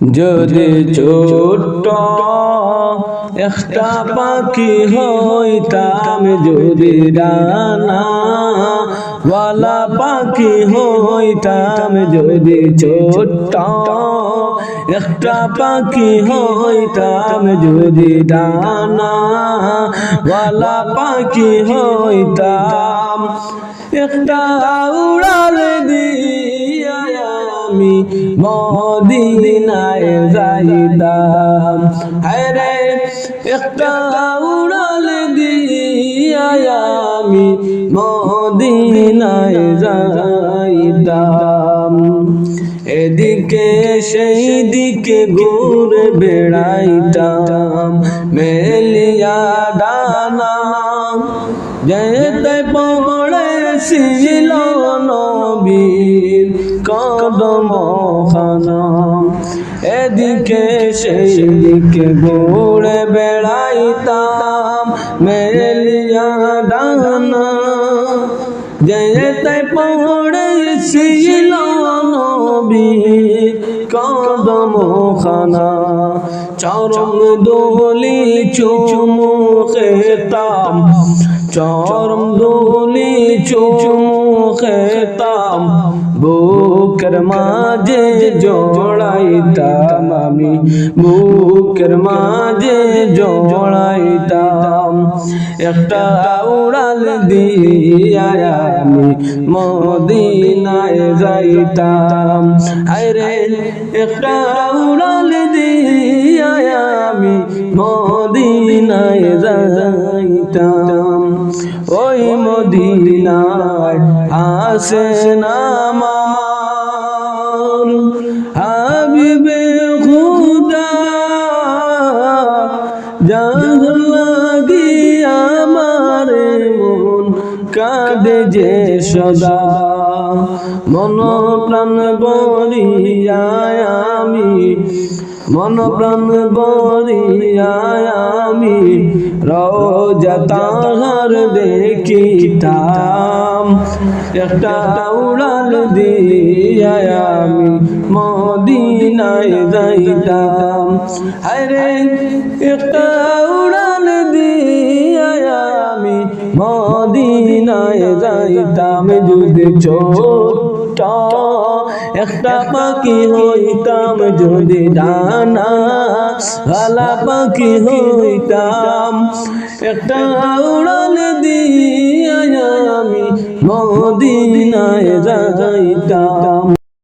যদি ছোট্ট একটা পাখি হইতাম, যদি ডানা ওয়ালা পাখি হইতাম, যদি ছোট্ট একটা পাখি হইতাম, যদি ডানা ওয়ালা পাখি হইতাম, একটা উড়াল আমি মদিনায় যাইতাম। আরে একটা উড়াল দিয়া আমি মদিনায় যাইতাম। এদিকে সেই দিকে ঘুরে বেড়াইতাম, মেলিয়া ডানা যেতে পড়েছিল কদম খানা এদিকে সেই দিকে ঘুরে বেড়াইতাম মেলিয়া ডানা। যেতে পড়েছিল নবীর কদম খানা চরম দোলি চুমু খেতাম চরম দোলি চুমু খেতাম বুকের মাঝে জড়াইতাম আমি। বুকের মাঝে জড়াইতাম একটা উড়াল দিয়া আমি মদিনায় যাইতাম। আরে একটা উড়াল দিয়া আমি মদিনায় যাইতাম। ওই মদিনায় আসে নামার জান লাগি আমার মন কাঁদে যে সদা। মন প্রাণ বলিয়ায় আমি মন প্রাণ বলিয়ায় আমি রোজা তাহার দেখিতাম। একটা উড়াল দিয়া আমি মদিনায় যাইতাম। আরে একটা উড়াল দিয়া আমি মদিনায় যাইতাম। যদি ছোট একটা পাখি হইতাম যদি ডানা গালা পাখি হইতাম। একটা উড়াল দিয়া আমি মদিনায় যাইতাম।